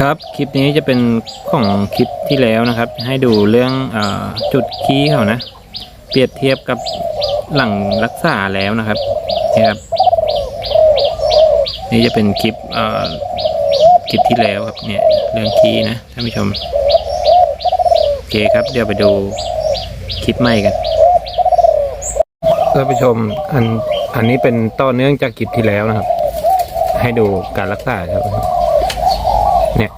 ครับคลิปนี้จะเป็นของคลิปที่แล้วนะครับ ให้ดูเรื่องอจุดคีย์เขานะ เปรียบเทียบกับหลังรักษาแล้วนะครับนี่ครับ นี่จะเป็นคลิปคลิปที่แล้วครับเนี่ยเรื่องคีย์นะท่านผู้ชมโอเคครับเดี๋ยวไปดูคลิปใหม่กันท่านผู้ชมอันอันนี้เป็นต่อเนื่องจากคลิปที่แล้วนะครับ ให้ดูการรักษาครับ เนี่ย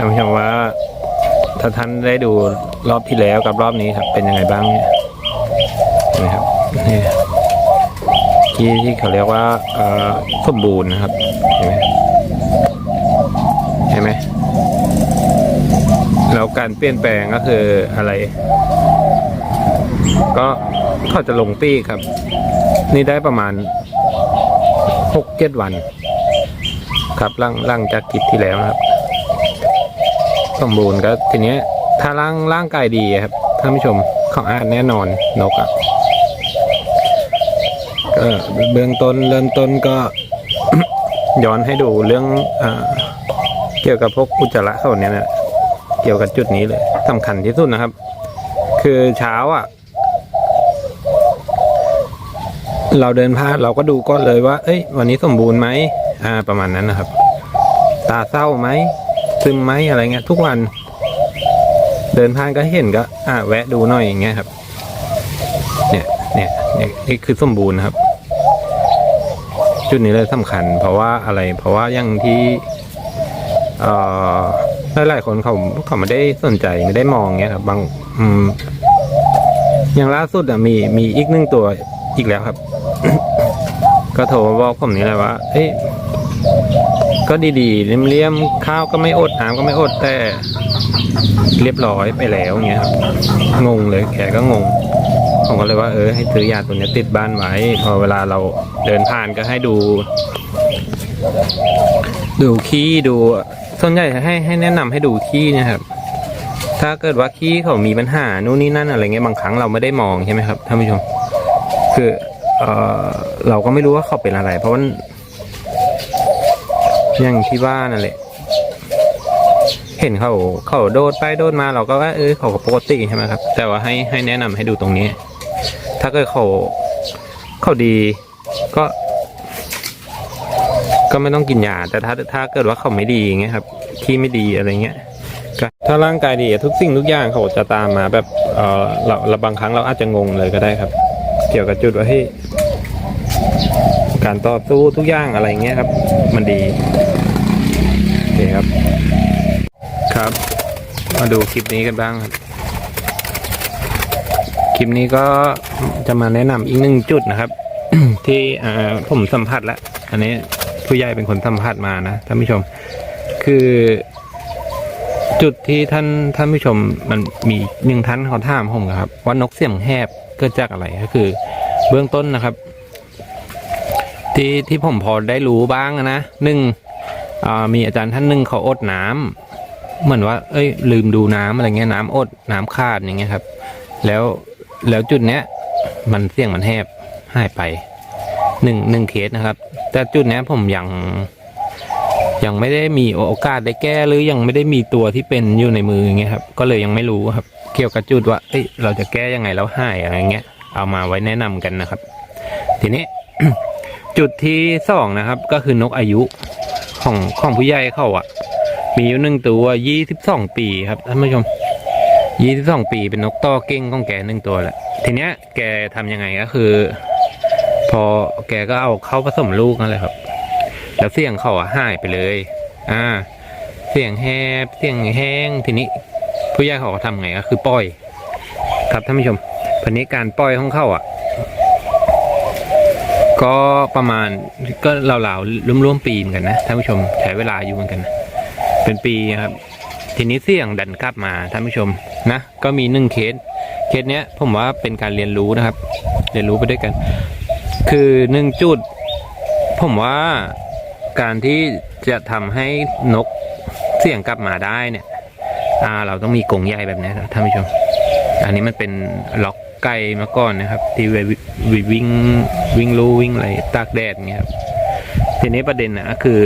ท่านผู้ชมว่า ถ้าท่านได้ดูรอบที่แล้วกับรอบนี้ครับ เป็นยังไงบ้างเนี่ยนะครับนี่ที่ที่เขาเรียกว่าสมบูรณ์นะครับเห็นไหมเห็นไหมแล้วการเปลี่ยนแปลงก็คืออะไร ก็เขาจะลงปีกครับ นี่ได้ประมาณหกเจ็ดวัน ครับร่างร่างจากคลิปที่แล้วนะครับ สมบูรณ์ก็ทีเนี้ยถ้าร่างร่างกายดีครับท่านผู้ชมเขาอาจแน่นอนนกอะ่ะก็เบื้องต้นเริ่มต้นก็ย้อนให้ดูเรื่องอเกี่ยวกับพวกอุจจาระเขาเนี่ยนะเกี่ยวกับจุดนี้เลยสำคัญที่สุดนะครับ คือเช้าอะ เราเดินผ่านเราก็ดูก้อนเลยว่า เอ้ย วันนี้สมบูรณ์ไหมอ่า ประมาณนั้นนะครับ ตาเศร้าไหม ซึมไหมอะไรเงี้ยทุกวัน เดินผ่านก็เห็นก็อ่าแวะดูหน่อยอย่างเงี้ยครับ เนี่ยเนี่ยเนี่ยนี่คือสมบูรณ์ครับ จุดนี้เลยสำคัญ เพราะว่าอะไร เพราะว่าอย่างที่เอ่อหลายๆคนเขาเขาไม่ได้สนใจไม่ได้มองเงี้ยครับ บางอืมอย่างล่าสุดอะมีมีอีกหนึ่งตัวอีกแล้วครับ ก็โทรมาบอกผมนี่แหละว่า เอ้ย ก็ดีๆเลี่ยมๆข้าวก็ไม่อดน้ำก็ไม่อดแต่เรียบร้อยไปแล้วเงี้ยครับงงเลยแขก็งงผมก็เลยว่าเออให้ซื้อยาตัวนี้ติดบ้านไว้ พอเวลาเราเดินผ่านก็ให้ดู ดูขี้ดูส่วนใหญ่ให้ให้แนะนำให้ดูขี้นะครับ ถ้าเกิดว่าขี้เขามีปัญหานู่นนี่นั่นอะไรเงี้ยบางครั้งเราไม่ได้มองใช่ไหมครับท่านผู้ชม คือเออเราก็ไม่รู้ว่าเขาเป็นอะไร เพราะว่า อย่างที่ว่านั่นแหละ เห็นเขาเขาโดดไปโดดมาเราก็ว่าเออเขาก็ปกติใช่ไหมครับ แต่ว่าให้ให้แนะนำให้ดูตรงนี้ ถ้าเกิดเขาเขาดี ก็ ก็ไม่ต้องกินยาแต่ถ้าถ้าเกิดว่าเขาไม่ดีอย่างเงี้ยครับที่ไม่ดีอะไรเงี้ยถ้าร่างกายดีทุกสิ่งทุกอย่างเขาจะตามมาแบบเออเราเราบางครั้งเราอาจจะงงเลยก็ได้ครับ เกี่ยวกับจุดว่าเฮ้ยการต่อสู้ทุกอย่างอะไรเงี้ยครับ มันดี เคครับ ครับ มาดูคลิปนี้กันบ้างครับ คลิปนี้ก็จะมาแนะนำอีกหนึ่งจุดนะครับ ที่ผมสัมผัสแล้ว อันนี้ผู้ใหญ่เป็นคนสัมผัสมานะท่านผู้ชม คือจุดที่ท่านท่านผู้ชมมันมีหนึ่งท่านเขาถามผมครับ ว่านกเสี่ยงแหบเกิดจากอะไรก็คือ เบื้องต้นนะครับ ที่ที่ผมพอได้รู้บ้างนะหนึ่ง มีอาจารย์ท่านหนึ่งเขาอดน้ำเหมือนว่า เอ้ย ลืมดูน้ำอะไรเงี้ยน้ำอดน้ำขาดอย่างเงี้ยครับ แล้วแล้วจุดเนี้ย มันเสี่ยงมันแหบหายไปหนึ่งหนึ่งเคสนะครับ แต่จุดเนี้ยผมยังยังไม่ได้มีโอกาสได้แก้หรือยังไม่ได้มีตัวที่เป็นอยู่ในมืออย่างเงี้ยครับ ก็เลยยังไม่รู้ครับ เกี่ยวกับจุดว่าเอ้ยเราจะแก้ยังไงแล้วหายอะไรเงี้ย เอามาไว้แนะนำกันนะครับ ทีนี้จุดที่สองนะครับ ก็คือนกอายุ ของของผู้ใหญ่เขาอะมีอยู่หนึ่งตัวยี่สิบสองปีครับท่านผู้ชมยี่สิบสองปีเป็นนกต้อเก้งของแกหนึ่งตัวแหละทีเนี้ยแกทำยังไงก็คือ พอแกก็เอาเข้าผสมลูกนั่นแหละครับ แล้วเสียงเขาอะหายไปเลย อ่า เสียงแหบเสียงแห้งทีนี้ ผู้ใหญ่เขาก็ทำไงก็คือปล่อย ครับท่านผู้ชมพันนี้การปล่อยของเขาอะ ก็ประมาณก็เหล่าๆร่วมๆปีเหมือนกันนะท่านผู้ชมใช้เวลาอยู่เหมือนกันนะเป็นปีครับ ทีนี้เสี่ยงดันกลับมาท่านผู้ชมนะ ก็มีหนึ่งเคสเคสเนี้ยผมว่าเป็นการเรียนรู้นะครับ เรียนรู้ไปด้วยกัน คือหนึ่งจุด ผมว่าการที่จะทำให้นกเสี่ยงกลับมาได้เนี่ยเราต้องมีกรงใหญ่แบบนี้ท่านผู้ชม อันนี้มันเป็นล็อก ไก่มาก่อนนะครับ ที่ไว้วิวิวิ่งวิ่งลู่วิ่งอะไรตากแดดเงี้ยครับทีนี้ประเด็นนะก็คือ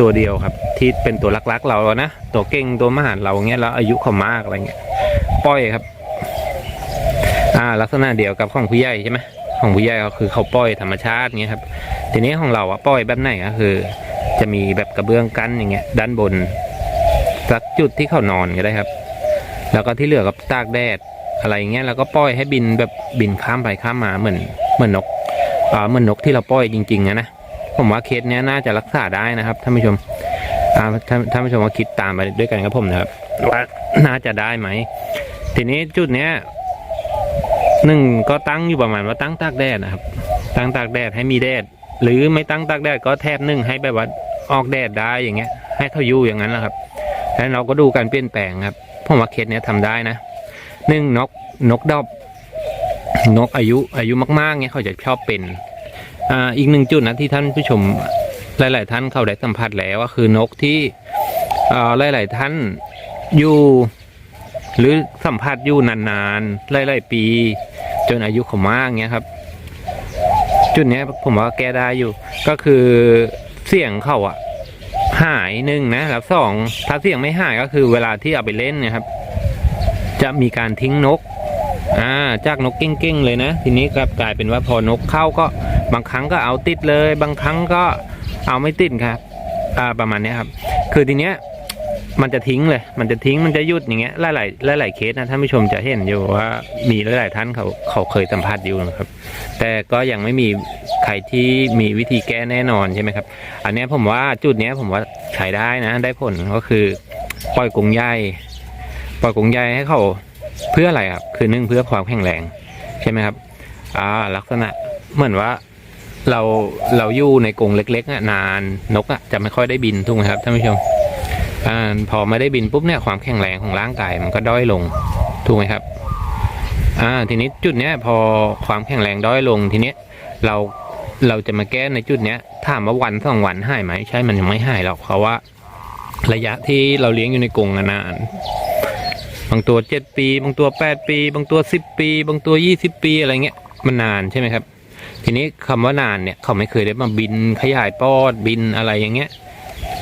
ตัวเดียวครับ ที่เป็นตัวรักๆเรานะตัวเก่งตัวมหาเราเงี้ยแล้วอายุเขามากอะไรเงี้ยปล่อยครับ อ่า ลักษณะเดียวกับของผู้ใหญ่ใช่ไหมของผู้ใหญ่ก็คือเขาปล่อยธรรมชาติเงี้ยครับ ทีนี้ของเราอะปล่อยแบบไหนก็คือ จะมีแบบกระเบื้องกั้นอย่างเงี้ย ด้านบนสักจุดที่เขานอนก็ได้ครับ แล้วก็ที่เหลือก็ตากแดด อะไรอย่างเงี้ยแล้วก็ปล่อยให้บินแบบบินข้ามไปข้ามมาเหมือนเหมือนนกอ่าเหมือนนกที่เราปล่อยจริงๆนะนะผมว่าเคสเนี้ยน่าจะรักษาได้นะครับท่านผู้ชมอ่าท่านท่านผู้ชมว่าคิดตามไปด้วยกันกับผมนะครับว่าน่าจะได้ไหมทีนี้จุดเนี้ยหนึ่งก็ตั้งอยู่ประมาณว่าตั้งตากแดดนะครับ ตั้งตากแดดให้มีแดดหรือไม่ตั้งตากแดดก็แทบนึ่งให้แบบว่าออกแดดได้อย่างเงี้ย ให้เขาอยู่อย่างนั้นแหละครับแล้วเราก็ดูการเปลี่ยนแปลงครับผมว่าเคสเนี้ยทำได้นะ หนึ่งนกนกดอบนกอายุอายุมากๆเนี้ยเขาจะชอบเป็นอ่าอีกหนึ่งจุดนะที่ท่านผู้ชมหลาย ๆ ท่านเขาได้สัมผัสแล้วก็คือนกที่อ่าหลาย ๆ ท่านอยู่หรือสัมผัสอยู่นานๆหลายๆปี จนอายุเขามากเงี้ยครับ จุดเนี้ยผมว่าแก้ได้อยู่ ก็คือเสียงเขาอะหายหนึ่งนะแล้วสองถ้าเสียงไม่หายก็คือเวลาที่เอาไปเล่นเนี่ยครับ จะมีการทิ้งนกอ่าจากนกเก้งๆเลยนะ ทีนี้กลับกลายเป็นว่าพอนกเข้าก็บางครั้งก็เอาติดเลย บางครั้งก็เอาไม่ติดครับอ่าประมาณนี้ครับ คือทีเนี้ยมันจะทิ้งเลย มันจะทิ้ง มันจะหยุดอย่างเงี้ย หลายๆ หลายๆ เคสนะท่านผู้ชมจะเห็นอยู่ว่ามีหลายๆท่านเขาเขาเคยสัมผัสอยู่นะครับ แต่ก็ยังไม่มีใครที่มีวิธีแก้แน่นอนใช่ไหมครับ อันนี้ผมว่าจุดเนี้ยผมว่าใช้ได้นะ ได้ผลก็คือปล่อยกรงใหญ่ ปล่อยกรงใหญ่ให้เขาเพื่ออะไรครับ คือนึ่งเพื่อความแข็งแรงใช่ไหมครับอ่าลักษณะเหมือนว่าเราเราอยู่ในกรงเล็กๆอะนานนกอะจะไม่ค่อยได้บินถูกไหมครับท่านผู้ชมอ่าพอไม่ได้บินปุ๊บเนี่ยความแข็งแรงของร่างกายมันก็ด้อยลงถูกไหมครับอ่าทีนี้จุดเนี้ยพอความแข็งแรงด้อยลงทีเนี้ยเราเราจะมาแก้ในจุดเนี้ยถามว่าวันสองวันหายไหมใช่มันยังไม่หายหรอกเพราะว่า ระยะที่เราเลี้ยงอยู่ในกรงนาน บางตัวเจ็ดปี บางตัวแปดปี บางตัวสิบปี บางตัวยี่สิบปีอะไรเงี้ยมันนานใช่ไหมครับ ทีนี้คำว่านานเนี่ยเขาไม่เคยได้มาบินขยายปอดบินอะไรอย่างเงี้ย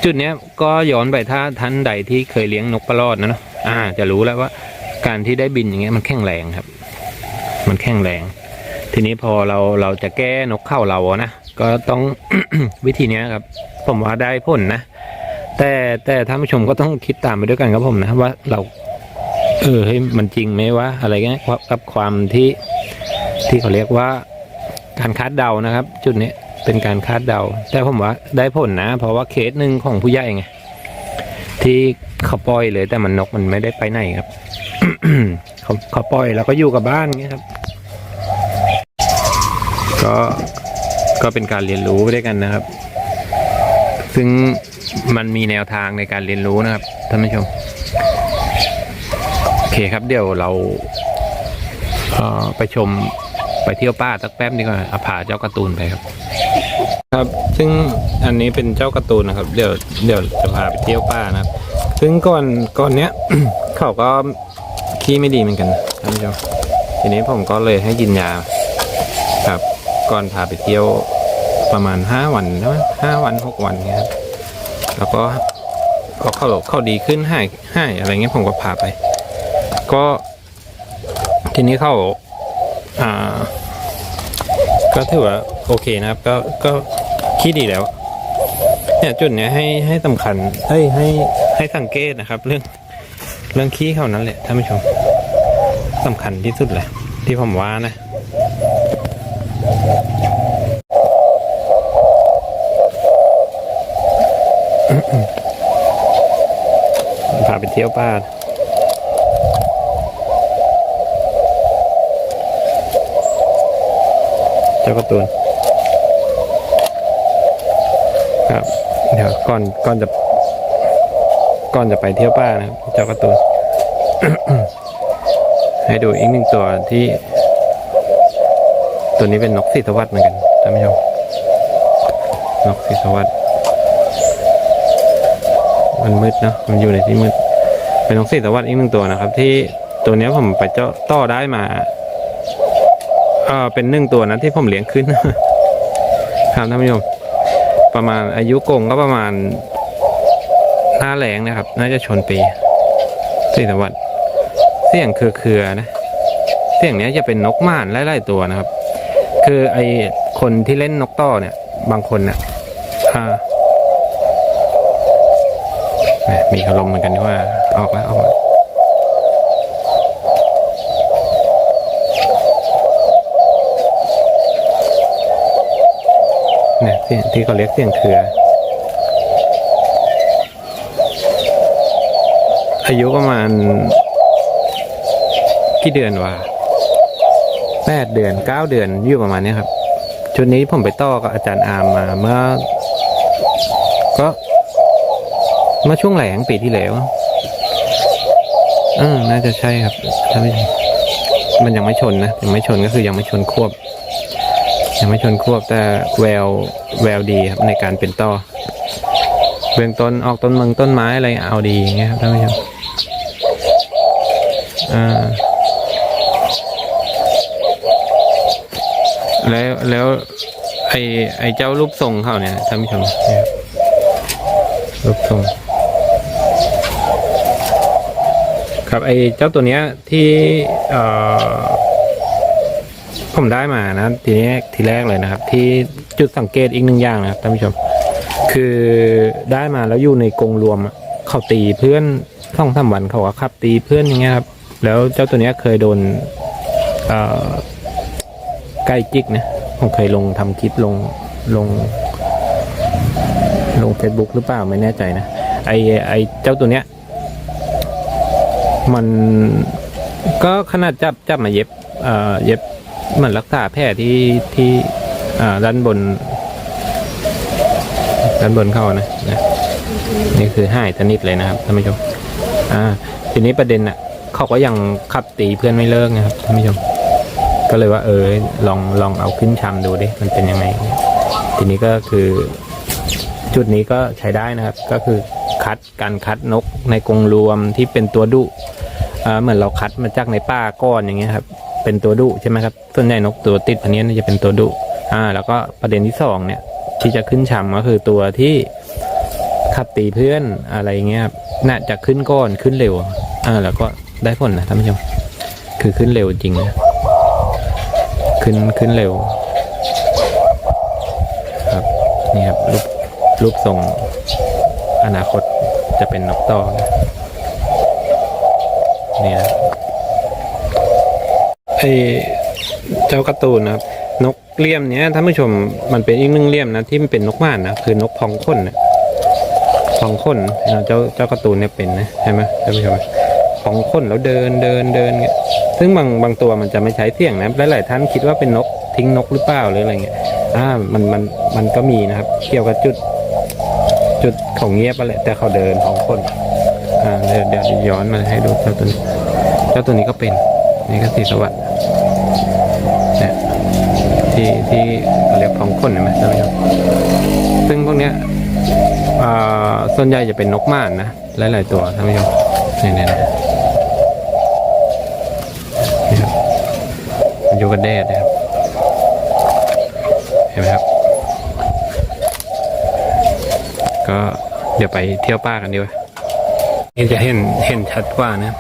จุดเนี้ยก็ย้อนไปถ้าท่านใดที่เคยเลี้ยงนกปลอดนะเนาะอ่า จะรู้แล้วว่า การที่ได้บินอย่างเงี้ยมันแข็งแรงครับ มันแข็งแรง ทีนี้พอเราเราจะแก้นกเข้าเรานะก็ต้องวิธีเนี้ยครับ ผมว่าได้ผลนะแต่แต่ท่านผู้ชมก็ต้องคิดตามไปด้วยกันครับผมนะว่าเรา เออเฮ้ยมันจริงไหมวะอะไรเงี้ยกับความที่ที่เขาเรียกว่าการคาดเดานะครับ จุดนี้เป็นการคาดเดา แต่ผมว่าได้ผลนะ เพราะว่าเคสหนึ่งของผู้ใหญ่ไงที่เขาปล่อยเลยแต่มันนกมันไม่ได้ไปไหนครับเขาเขาปล่อยแล้วก็อยู่กับบ้านเงี้ยครับ ก็ก็เป็นการเรียนรู้ด้วยกันนะครับ ซึ่งมันมีแนวทางในการเรียนรู้นะครับท่านผู้ชม คครับเดี๋ยวเราเไปชมไปเที่ยวป่าสักแป๊บดีกว่าเอาพาเจ้าการ์ตูนไปครับ ครับ ซึ่งอันนี้เป็นเจ้าการ์ตูนนะครับ เดี๋ยวเดี๋ยวจะพาไปเที่ยวป่านะครับ ซึ่งก่อนก่อนเนี้ยเขาก็ขี้ไม่ดีเหมือนกันท่านผู้ชมทีนี้ผมก็เลยให้กินยาครับ ก่อนพาไปเที่ยวประมาณห้าวันใช่ไหมห้าวันหกวันเงี้ยครับแล้วก็พอเขาเขาดีขึ้นให้ให้อะไรเงี้ยผมก็พาไป ก็ทีนี้เขาอ่า ก็ถือว่าโอเคนะครับ ก็ก็คิดดีแล้ว เนี่ยจุดเนี้ยให้ให้สำคัญให้ให้ให้สังเกตนะครับ เรื่องเรื่องขี้เขานั้นแหละท่านผู้ชมสำคัญที่สุดเลยที่ผมว่านะพาไปเที่ยวป่า เจ้าการ์ตูนครับเดี๋ยวก่อนก่อนจะก่อนจะไปเที่ยวป่านะครับเจ้าการ์ตูนให้ดูอีกหนึ่งตัวที่ ตัวนี้เป็นนกสีสวัสด์เหมือนกันท่านผู้ชมนกสีสวัสด์มันมืดเนะมันอยู่ในที่มืด เป็นนกสีสวัสดอีกหนึ่งตัวนะครับ ที่ตัวนี้ผมไปเจ้าต่อได้มาเออเป็นหนึ่งตัวนะที่ผมเลี้ยงขึ้นครับท่านผู้ชมประมาณอายุกงก็ประมาณหน้าแรงนะครับ น่าจะชนปีสีตะวัดเสียงคือเครือๆนะเสียงนี้จะเป็นนกม่านไล่ๆตัวนะครับ คือไอคนที่เล่นนกต่อเนี่ย บางคนเนี่ยอ่าม่มีอารมณ์เหมือนกันที่ว่า ออกแล้วออกแล้วเนี่ยเสียงที่เขาเรียกเสียงเครือ อายุประมาณกี่เดือนวะแปดเดือนเก้าเดือนอยู่ประมาณนี้ครับ ชุดนี้ผมไปต่อกับอาจารย์อามมาเมื่อ ก็เมื่อช่วงแหลงปีที่แล้ว อืมน่าจะใช่ครับถ้าไม่มันยังไม่ชนนะยังไม่ชนก็คือยังไม่ชนควบ ยังไม่ชนควบแต่แววแววดีครับในการเป็นต่อเบื้องต้นออกต้นเมังต้นไม้อะไรเอาดีอย่างเงี้ยครับท่านผู้ชมอ่าแล้วแล้วไอไอเจ้ารูปทรงเขาเนี่ยท่านผู้ชมเนี่ยรูปทรง ครับไอเจ้าตัวเนี้ยที่ผมได้มานะ ทีนี้ทีแรกเลยนะครับ ที่จุดสังเกตอีกหนึ่งอย่างนะครับท่านผู้ชม คือได้มาแล้วอยู่ในกรงรวมเขาตีเพื่อนท่องสามวันเขาก็ขับ ตีเพื่อนอย่างเงี้ยครับ แล้วเจ้าตัวเนี้ยเคยโดนเอ่อใกล้จิกนะผมเคยลงทำคลิปลงลง ลง Facebook หรือเปล่าไม่แน่ใจนะไอไอเจ้าตัวเนี้ย มันก็ขนาดจับจับมาเย็บเอ่อเย็บเหมือนรักษาแผลที่ที่อ่าด้านบน ด้านบนเข้านะนะนี่คือหายสนิทเลยนะครับท่านผู้ชมอ่าทีนี้ประเด็นอะเขาก็ยังขับตีเพื่อนไม่เลิกนะครับท่านผู้ชม ก็เลยว่าเออลองลองเอาขึ้นชำดูดิมันเป็นยังไง ทีนี้ก็คือจุดนี้ก็ใช้ได้นะครับ ก็คือ คัดการคัดนกในกรงรวมที่เป็นตัวดุเหมือนเราคัดมาจากในป่าก้อนอย่างเงี้ยครับเป็นตัวดุใช่ไหมครับส่วนใหญ่นกตัวติดพันนี้จะเป็นตัวดุอ่า แล้วก็ประเด็นที่สองเนี่ย ที่จะขึ้นชำก็คือตัวที่ขับตีเพื่อนอะไรเงี้ยครับน่าจะขึ้นก้อนขึ้นเร็วอ่าแล้วก็ได้ผลนะท่านผู้ชมคือขึ้นเร็วจริงนะขึ้นขึ้นเร็ว ครับนี่ครับรูปรูปทรงอนาคต จะเป็นนกต่อนะนี่นะไอเจ้าการ์ตูนนะครับนกเลี่ยมเนี้ยท่านผู้ชมมันเป็นอีกหนึ่งเลี่ยมนะที่มันเป็นนกม่านนะคือนกพองข้นนะพองข้นเจ้าเจ้าการ์ตูนเนี่ยเป็นนะใช่ไหมท่านผู้ชมพองข้นแล้วเดินเดินเดินเงี้ยซึ่งบางบางตัวมันจะไม่ใช้เสียงนะหลายๆท่านคิดว่าเป็นนกทิ้งนกหรือเปล่าหรืออะไรเงี้ยอ่ามันมันมันก็มีนะครับ เกี่ยวกับจุด จุดของเงียบไปแหละแต่เขาเดินของคนอ่าเดี๋ยวเดี๋ยวย้อนมาให้ดูเจ้าตัวนี้เจ้าตัวนี้ก็เป็นนี่ก็สีสวัสดิ์เนี่ยที่ที่เขาเรียกของคนเห็นไหมท่านผู้ชมซึ่งพวกเนี้ยอ่าส่วนใหญ่จะเป็นนกม่านนะหลายๆตัวท่านผู้ชมเนี่ยเนี่ยเนี่ยนี่ครับอยู่กับแดดนะครับ เห็นไหมครับ ก็เดี๋ยวไปเที่ยวป่ากันดีกว่านี่จะเห็นเห็นชัดกว่านะ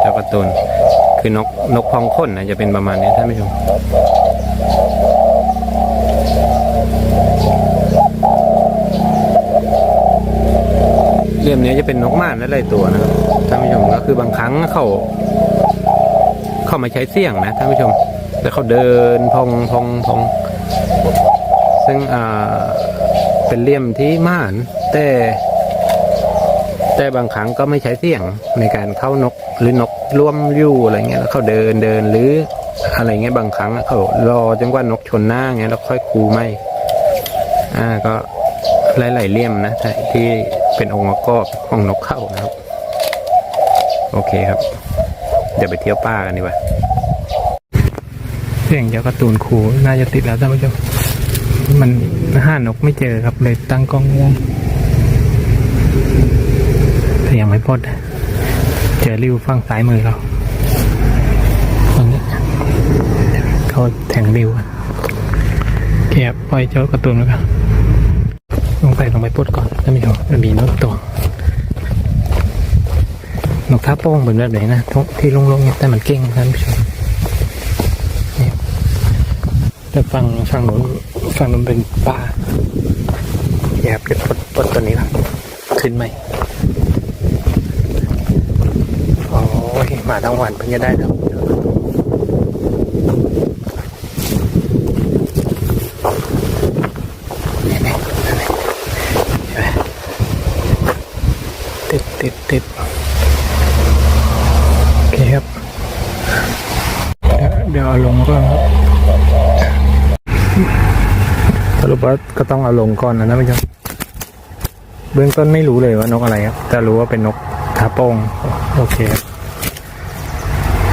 เจ้าการ์ตูนคือนกนกพองข้นนะจะเป็นประมาณนี้ท่านผู้ชมเรื่องนี้จะเป็นนกม่านและหลายตัวนะครับท่านผู้ชมก็คือบางครั้งเขาเข้ามาใช้เสียงนะท่านผู้ชม แต่เขาเดินพองพองพอง ซึ่งเป็นเลี่ยมที่ม่านแต่แต่บางครั้งก็ไม่ใช้เสียงในการเข้านกหรือนกร่วมยู่อะไรเงี้ยแล้วเขาเดินเดินหรืออะไรเงี้ยบางครั้งเขารอจนกว่านกชนหน้าเงี้ยแล้วค่อยคูไม่อ่าก็หลายๆเลี่ยมนะที่เป็นองค์ประกอบของนกเข้านะครับ โอเคครับ เดี๋ยวไปเที่ยวป่ากันดีกว่าเสียงเจ้ากร์ตูนคูน่าจะติดแล้วท่านผู้ชม มันห้านกไม่เจอครับเลยตั้งกล้องง่วงแต่ยังไม่พดเจอริวฝั่งซ้ายมือเราตรงนี้เขาแทงริวอะแกปล่อยเจ้ากร์ตูนแล้วกันไปปลดก่อนท่านผู้ชมมันมีนกตัวนกท่าโป้งเหมือนแบบไหนนะที่ลงๆเนี่ยแต่มันเก่งท่านผู้ชมแต่ฝั่งฝั่งนู้น ฝั่งนู้นเป็นป่าเนี่ยครับเดี๋ยวปลดปลดตัวนี้ครับ ขึ้นไหมโอ้ยมาทั้งวันเพิ่งจะได้ครับนี่นี่นั่นนี่เห็นไหมติดติดติดโอเคครับ เดี๋ยวเดี๋ยวเอาลงก่อนครับส รุปว่าก็ต้องเอาลงก่อนนะท่านผู้ชมเบื้องต้นไม่รู้เลยว่านกอะไรครับ แต่รู้ว่าเป็นนกทาโป้งโอเคครับ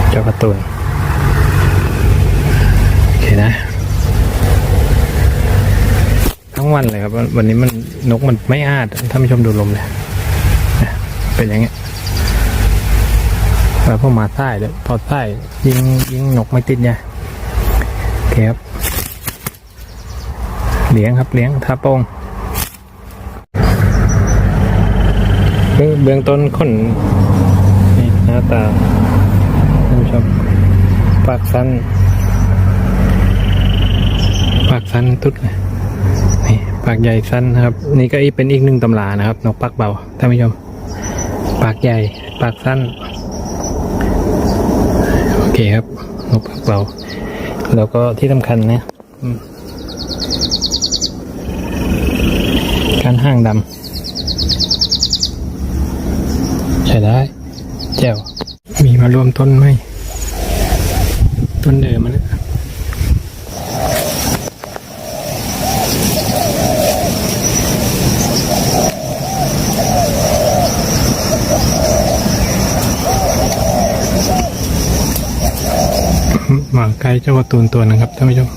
เจ้ากระตุนโอเคนะ ทั้งวันเลยครับ วันนี้มันนกมันไม่อาดท่านผู้ชมดูลมเลยเนี่ยเป็นอย่างเงี้ยแล้วพอมาใต้เลยพอใต้ยิงยิงนกไม่ติดไงโอเคครับ เลี้ยงครับเลี้ยงท่าโป้งเบื้องเบื้องต้นคนนี่หน้าตาท่านผู้ชมปากสั้นปากสั้นทุดเลยนี่ปากใหญ่สั้นครับ นี่ก็อีกเป็นอีกหนึ่งตำรานะครับ นกปากเบาท่านผู้ชม ปากใหญ่ปากสั้น โอเคครับนกปากเบา แล้วก็ที่สำคัญนะอืม การห้างดำใช้ได้แจ๋วมีมารวมต้นไหมต้นเดิมมันนะหมาไก่เจ้าการ์ตูนตัวนึงครับท่านผู้ชม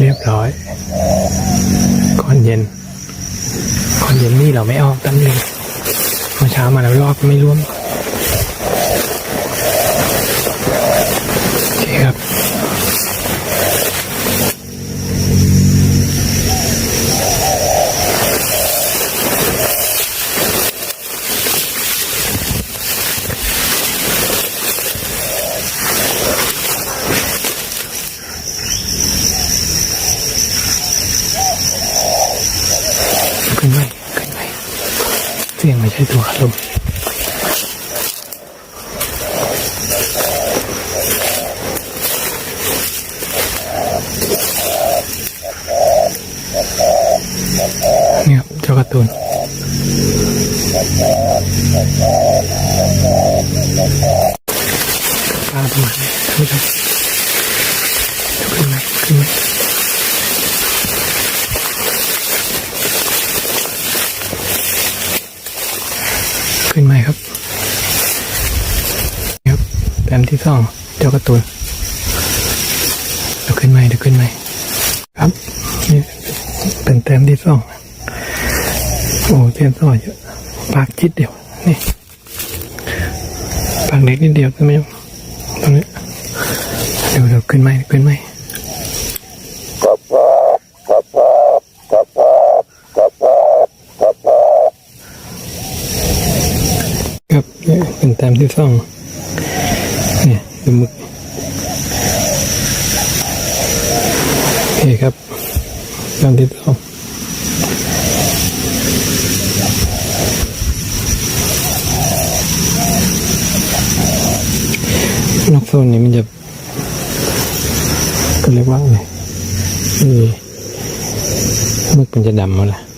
เรียบร้อยก่อนเย็นก่อนเย็นนี่เราไม่ออกตั้งเลยเมื่อเช้ามาแล้วรอบไม่ร่วมโอเคครับ ขึ้นไหมขึ้นไหมเสียงไม่ใช่ตัวลมเนี่ยครับเจ้าการ์ตูน ปลาประมาณนี้ท่านผู้ชมขึ้นไหมขึ้นไหมขึ้นไหมครับนี่ครับแต้มที่สองเจ้ากระตูนเดี๋ยวขึ้นไหมเดี๋ยวขึ้นไหมครับนี่เป็นแต้มที่สองโอ้แต้มสองเยอะ ปากจิตเดียว นี่ ปากเล็กนิดเดียวใช่ไหมตรงนี้เดี๋ยวเดี๋ยวขึ้นไหมขึ้นไหมครับนี่เป็นแต้มที่สองเนี่ยดูมึกโอเคครับต้มที่สองนอกโซนนี้มันจะก็เรียกว่าไงนี่มึกมัน จะดำหมดละ